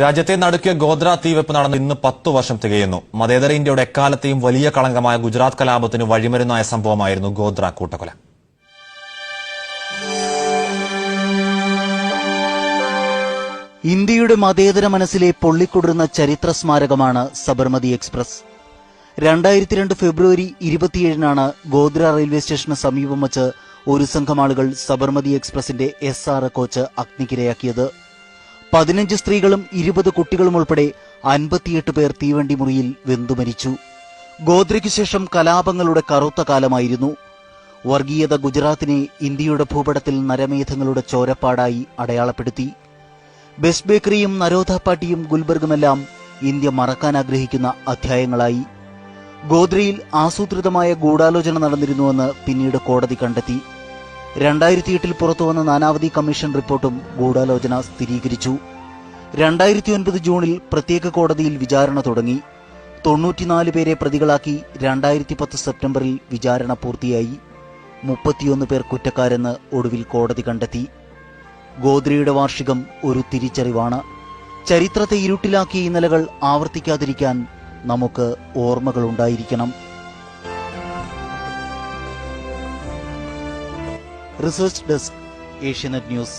രാജ്യത്തെ നടുക്കിയ ഗോദ്ര തീവെപ്പ് നടന്ന് ഇന്ന് പത്തു വർഷം തികയുന്നു. മതേതര ഇന്ത്യയുടെ എക്കാലത്തെയും വലിയ കളങ്കമായ ഗുജറാത്ത് കലാപത്തിന് വഴിമരുന്നായ സംഭവമായിരുന്നു ഗോദ്ര കൂട്ടക്കൊല. ഇന്ത്യയുടെ മതേതര മനസ്സിലെ പൊള്ളിക്കൊടുന്ന ചരിത്ര സ്മാരകമാണ് സബർമതി എക്സ്പ്രസ്. രണ്ടായിരത്തി രണ്ട് ഫെബ്രുവരി ഇരുപത്തിയേഴിനാണ് ഗോദ്ര റെയിൽവേ സ്റ്റേഷന് സമീപം വച്ച് ഒരു സംഘം ആളുകൾ സബർമതി എക്സ്പ്രസിന്റെ എസ് ആർ കോച്ച് അഗ്നിക്കിരയാക്കിയത്. പതിനഞ്ച് സ്ത്രീകളും ഇരുപത് കുട്ടികളും ഉൾപ്പെടെ അൻപത്തിയെട്ട് പേർ തീവണ്ടി മുറിയിൽ വെന്തു മരിച്ചു. ഗോദ്രയ്ക്ക് ശേഷം കലാപങ്ങളുടെ കറുത്ത കാലമായിരുന്നു. വർഗീയത ഗുജറാത്തിനെ ഇന്ത്യയുടെ ഭൂപടത്തിൽ നരമേധങ്ങളുടെ ചോരപ്പാടായി അടയാളപ്പെടുത്തി. ബെസ്റ്റ് ബേക്കറിയും നരോധ പാട്ടിയും ഗുൽബർഗുമെല്ലാം ഇന്ത്യ മറക്കാൻ ആഗ്രഹിക്കുന്ന അധ്യായങ്ങളായി. ഗോദ്രയിൽ ആസൂത്രിതമായ ഗൂഢാലോചന നടന്നിരുന്നുവെന്ന് പിന്നീട് കോടതി കണ്ടെത്തി. രണ്ടായിരത്തി എട്ടിൽ പുറത്തുവന്ന നാനാവധി കമ്മീഷൻ റിപ്പോർട്ടും ഗൂഢാലോചന സ്ഥിരീകരിച്ചു. രണ്ടായിരത്തി ഒൻപത് ജൂണിൽ പ്രത്യേക കോടതിയിൽ വിചാരണ തുടങ്ങി. തൊണ്ണൂറ്റിനാല് പേരെ പ്രതികളാക്കി രണ്ടായിരത്തി പത്ത് സെപ്റ്റംബറിൽ വിചാരണ പൂർത്തിയായി. മുപ്പത്തിയൊന്ന് പേർ കുറ്റക്കാരെന്ന് ഒടുവിൽ കോടതി കണ്ടെത്തി. ഗോദ്രയുടെ വാർഷികം ഒരു തിരിച്ചറിവാണ്. ചരിത്രത്തെ ഇരുട്ടിലാക്കിയ ഇന്നലകൾ ആവർത്തിക്കാതിരിക്കാൻ നമുക്ക് ഓർമ്മകളുണ്ടായിരിക്കണം. Research desk Asianet news